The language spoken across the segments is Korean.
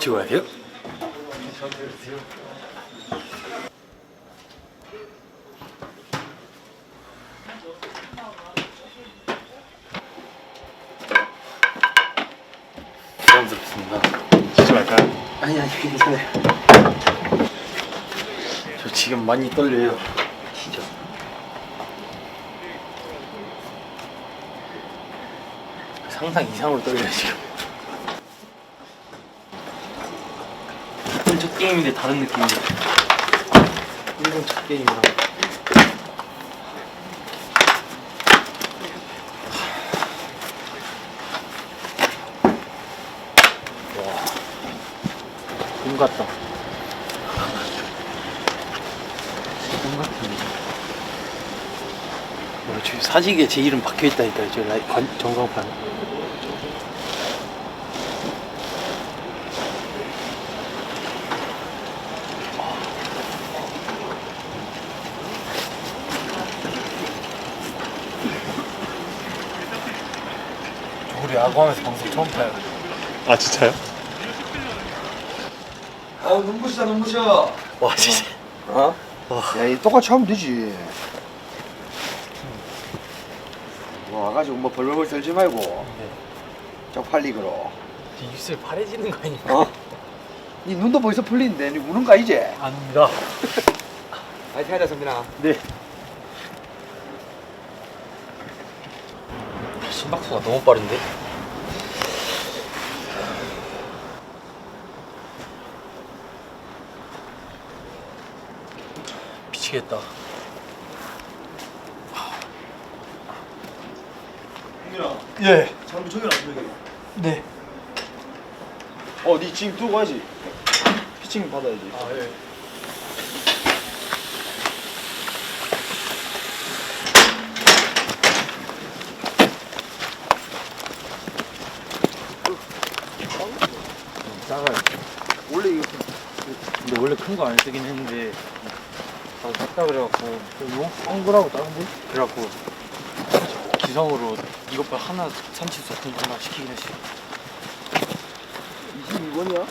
같이 가야 돼요? 부담스럽습니다. 지지 말까요? 아니 아니 괜찮아요. 저 지금 많이 떨려요. 진짜. 상상 이상으로 떨려요 지금. 일본 첫 게임인데 다른 느낌이에요. 일본 첫 게임이랑. 와, 꿈 같다. 꿈 같은데. 어, 저 사직에 제 이름 박혀 있다니까요. 저 라이 관, 전광판. 우리 야구하면서 방송 처음 봐요. 아 진짜요? 아 눈부시다 눈부셔 와 진짜. 어? 야 이 똑같이 하면 되지 뭐 와가지고 뭐 벌벌벌 떨지 말고 네. 쪽팔리그로 입술 파래지는 거 아니야? 어? 니 눈도 벌써 풀리는데 니 우는 거 이제 아닙니다. 파이팅 하자 성민아 네. 심박수가 너무 빠른데? 미치겠다. 형이랑 예. 장비 저기랑 저기 네. 어 니 지금 두고 가지 피칭 받아야지 아 예. 작아요. 원래 이거 근데 원래 큰 거 안 쓰긴 했는데 다 샀다 그래갖고 요 엉그라고 작은 거? 그래갖고 기성으로 이것봐 하나 수 없는 거 하나 시키긴 했어요. 22번이야?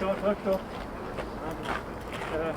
Çok çok çok. Evet.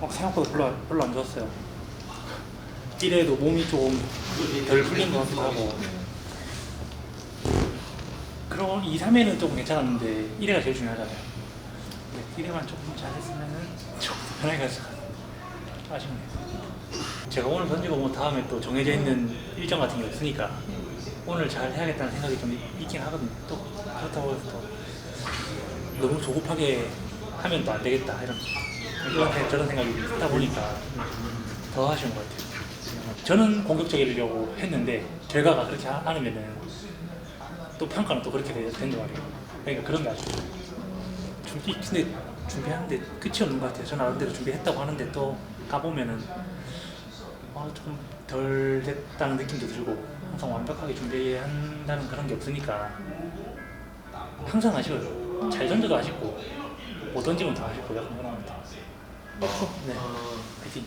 어, 생각보다 별로, 안- 별로 안 좋았어요. 이래도 몸이 좀 덜 풀린 것 같기도 하고. 그럼 2, 3회는 조금 괜찮았는데 1회가 제일 중요하잖아요. 근데 1회만 조금 잘했으면은 조금 더 편해가지고 아쉽네요. 제가 오늘 던지고 뭐 다음에 또 정해져 있는 일정 같은 게 없으니까 오늘 잘 해야겠다는 생각이 좀 있긴 하거든요. 또 그렇다고 해서 또 너무 조급하게 하면 또 안 되겠다 이런 생- 저런 생각이 있다 보니까 더 아쉬운 것 같아요. 저는 공격적이려고 했는데 결과가 그렇지 않- 않으면은 또 평가는 또 그렇게 되- 된단 말이에요. 그러니까 그런 게 아쉽죠. 준비 근데 준비하는데 끝이 없는 것 같아요. 저는 나름대로 준비했다고 하는데 또 가보면은 아, 좀덜 됐다는 느낌도 들고 항상 완벽하게 준비한다는 그런 게 없으니까 항상 아쉬워요. 잘 던져도 아쉽고 못 던지면 더 아쉽고 약간 그런 것 같아요. 네, 파이팅.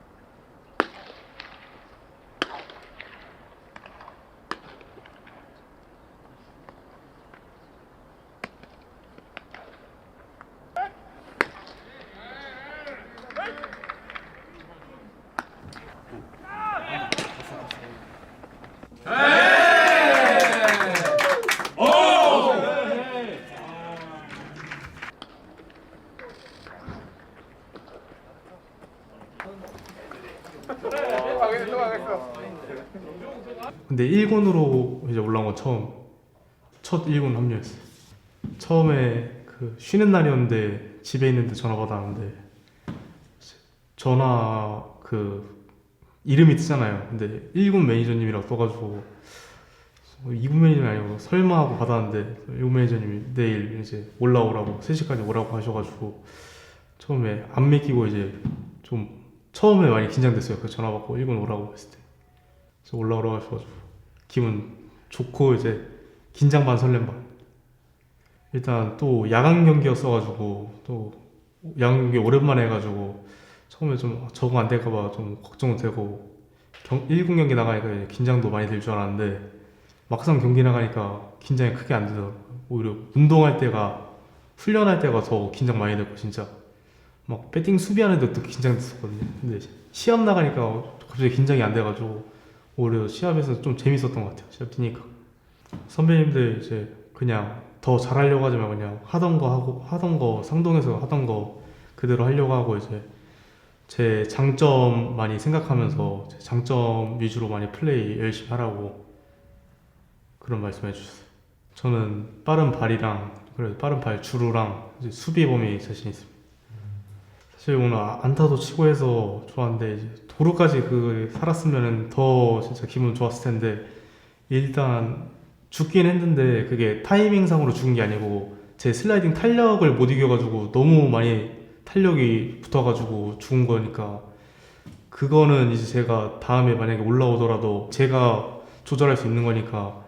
근데 1군으로 이제 올라온 건 처음 첫 1군 합류했어요. 처음에 그 쉬는 날이었는데 집에 있는데 전화 받았는데 전화 그 이름이 뜨잖아요. 근데 1군 매니저님이라고 떠가지고 2군 매니저는 아니고 설마 하고 받았는데 1군 매니저님이 내일 이제 올라오라고 3시까지 오라고 하셔가지고 처음에 안 믿기고 이제 좀 처음에 많이 긴장됐어요. 그 전화 받고 1군 오라고 했을 때. 올라오라고 하셔가지고 기분 좋고 이제 긴장 반 설렘 반. 일단 또 야간 경기였어가지고 또 야간 경기 오랜만에 해가지고 처음에 좀 적응 안 될까봐 좀 걱정도 되고 경, 1군 경기 나가니까 긴장도 많이 될 줄 알았는데 막상 경기 나가니까 긴장이 크게 안 되더라고요. 오히려 운동할 때가 훈련할 때가 더 긴장 많이 되고 진짜. 막 배팅 수비하는데 또 긴장됐었거든요. 근데 시합 나가니까 갑자기 긴장이 안 돼가지고 오히려 시합에서 좀 재밌었던 것 같아요. 시합 뛰니까 선배님들 이제 그냥 더 잘하려고 하지 말고 그냥 하던 거 하고 하던 거 상동에서 하던 거 그대로 하려고 하고 이제 제 장점 많이 생각하면서 제 장점 위주로 많이 플레이 열심히 하라고 그런 말씀해 주셨어요. 저는 빠른 발이랑 그래 빠른 발 주루랑 수비 범위 자신 있습니다. 사실 오늘 안타도 치고 해서 좋았는데 도루까지 그 살았으면 더 진짜 기분 좋았을 텐데 일단 죽긴 했는데 그게 타이밍상으로 죽은 게 아니고 제 슬라이딩 탄력을 못 이겨가지고 너무 많이 탄력이 붙어가지고 죽은 거니까 그거는 이제 제가 다음에 만약에 올라오더라도 제가 조절할 수 있는 거니까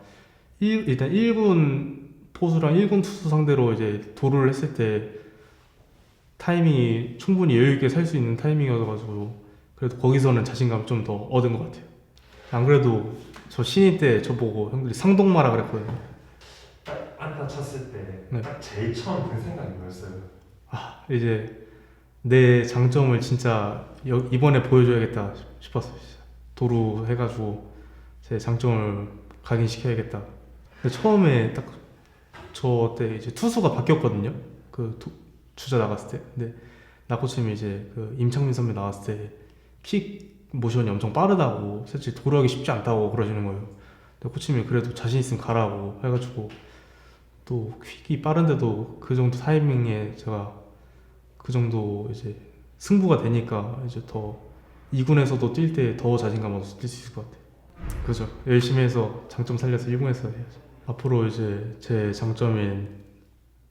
일, 일단 1군 포수랑 1군 투수 상대로 이제 도루를 했을 때 타이밍이 충분히 여유 있게 살 수 있는 타이밍이어가지고 그래도 거기서는 자신감 좀 더 얻은 것 같아요. 안 그래도 저 신인 때 저보고 형들이 상동마라 그랬거든요. 안타 쳤을 때 네. 딱 제일 처음 든 생각이 뭐였어요? 아 이제 내 장점을 진짜 여- 이번에 보여줘야겠다 싶- 싶었어요. 진짜. 도루 해가지고 제 장점을 각인시켜야겠다. 근데 처음에 딱 저 때 이제 투수가 바뀌었거든요. 그 투- 주자 나갔을 때. 근데 나코치님이 이제 그 임창민 선배 나왔을 때 킥 모션이 엄청 빠르다고 사실 도루하기 쉽지 않다고 그러시는 거예요. 근데 코치님이 그래도 자신 있으면 가라고 해가지고 또 퀵이 빠른데도 그 정도 타이밍에 제가 그 정도 이제 승부가 되니까 이제 더 2군에서도 뛸 때 더 자신감 얻어서 뛸 수 있을 것 같아요. 그죠. 열심히 해서 장점 살려서 1군에서 해야죠. 앞으로 이제 제 장점인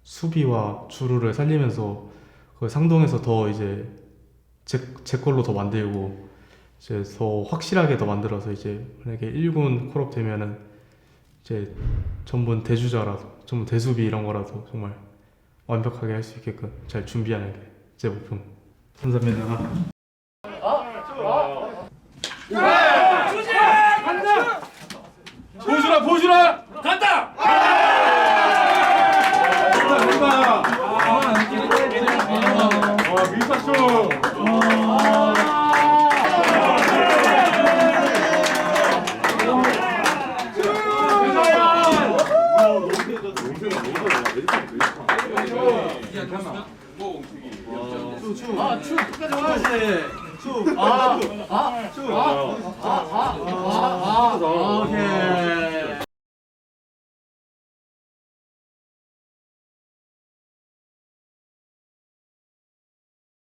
수비와 주루를 살리면서 그 상동에서 더 이제 제, 제 걸로 더 만들고 이제 더 확실하게 더 만들어서 이제 만약에 1군 콜업 되면은 이제 전문 대주자라도 전문 대수비 이런 거라도 정말 완벽하게 할 수 있게끔 잘 준비하는 게 제 목표입니다. 감사합니다. 보여주라 보여주라! 간다! 와 밀사쇼 아추 끝까지 와야지 추아아 아 아 아 아 오케이